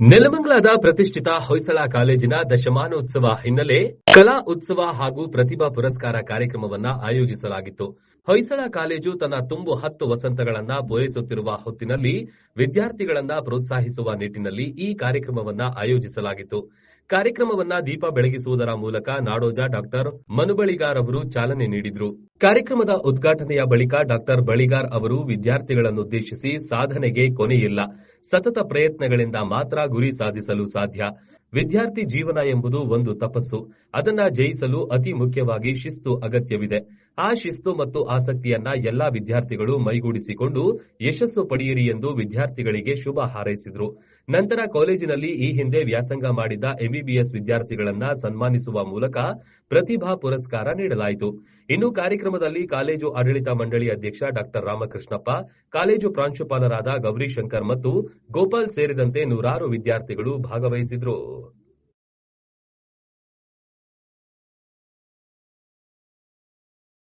ನೆಲಮಂಗಲದ ಪ್ರತಿಷ್ಠಿತ ಹೊಯ್ಸಳ ಕಾಲೇಜಿನ ದಶಮಾನೋತ್ಸವ ಹಿನ್ನೆಲೆ ಕಲಾ ಉತ್ಸವ ಹಾಗೂ ಪ್ರತಿಭಾ ಪುರಸ್ಕಾರ ಕಾರ್ಯಕ್ರಮವನ್ನ ಆಯೋಜಿಸಲಾಗಿತ್ತು. ಹೊಯ್ಸಳ ಕಾಲೇಜು ತನ್ನ ತುಂಬು ಹತ್ತು ವಸಂತಗಳನ್ನ ಪೂರೈಸುತ್ತಿರುವ ಹೊತ್ತಿನಲ್ಲಿ ವಿದ್ಯಾರ್ಥಿಗಳನ್ನ ಪ್ರೋತ್ಸಾಹಿಸುವ ನಿಟ್ಟಿನಲ್ಲಿ ಈ ಕಾರ್ಯಕ್ರಮವನ್ನ ಆಯೋಜಿಸಲಾಗಿತ್ತು. ಕಾರ್ಯಕ್ರಮವನ್ನ ದೀಪ ಬೆಳಗಿಸುವುದರ ಮೂಲಕ ನಾಡೋಜ ಡಾಕ್ಟರ್ ಮನುಬಳಿಗಾರ್ ಅವರು ಚಾಲನೆ ನೀಡಿದ್ರು. ಕಾರ್ಯಕ್ರಮದ ಉದ್ಘಾಟನೆಯ ಬಳಿಕ ಡಾಕ್ಟರ್ ಬಳಿಗಾರ್ ಅವರು ವಿದ್ಯಾರ್ಥಿಗಳನ್ನುದ್ದೇಶಿಸಿ ಸಾಧನೆಗೆ ಕೊನೆಯಿಲ್ಲ. ಸತತ ಪ್ರಯತ್ನಗಳಿಂದ ಮಾತ್ರ ಗುರಿ ಸಾಧಿಸಲು ಸಾಧ್ಯ. ವಿದ್ಯಾರ್ಥಿ ಜೀವನ ಎಂಬುದು ಒಂದು ತಪಸ್ಸು. ಅದನ್ನ ಜಯಿಸಲು ಅತಿ ಮುಖ್ಯವಾಗಿ ಶಿಸ್ತು ಅಗತ್ಯವಿದೆ. ಆ ಶಿಸ್ತು ಮತ್ತು ಆಸಕ್ತಿಯನ್ನ ಎಲ್ಲಾ ವಿದ್ಯಾರ್ಥಿಗಳು ಮೈಗೂಡಿಸಿಕೊಂಡು ಯಶಸ್ಸು ಪಡೆಯಿರಿ ಎಂದು ವಿದ್ಯಾರ್ಥಿಗಳಿಗೆ ಶುಭ ಹಾರೈಸಿದ್ರು. ನಂತರ ಕಾಲೇಜಿನಲ್ಲಿ ಈ ಹಿಂದೆ ವ್ಯಾಸಂಗ ಮಾಡಿದ ಎಂಬಿಬಿಎಸ್ ವಿದ್ಯಾರ್ಥಿಗಳನ್ನ ಸನ್ಮಾನಿಸುವ ಮೂಲಕ ಪ್ರತಿಭಾ ಪುರಸ್ಕಾರ ನೀಡಲಾಯಿತು. ಇನ್ನು ಕಾರ್ಯಕ್ರಮದಲ್ಲಿ ಕಾಲೇಜು ಆಡಳಿತ ಮಂಡಳಿ ಅಧ್ಯಕ್ಷ ಡಾಕ್ಟರ್ ರಾಮಕೃಷ್ಣಪ್ಪ, ಕಾಲೇಜು ಪ್ರಾಂಶುಪಾಲರಾದ ಗೌರಿಶಂಕರ್ ಮತ್ತು ಗೋಪಾಲ್ ಸೇರಿದಂತೆ ನೂರಾರು ವಿದ್ಯಾರ್ಥಿಗಳು ಭಾಗವಹಿಸಿದ್ರು.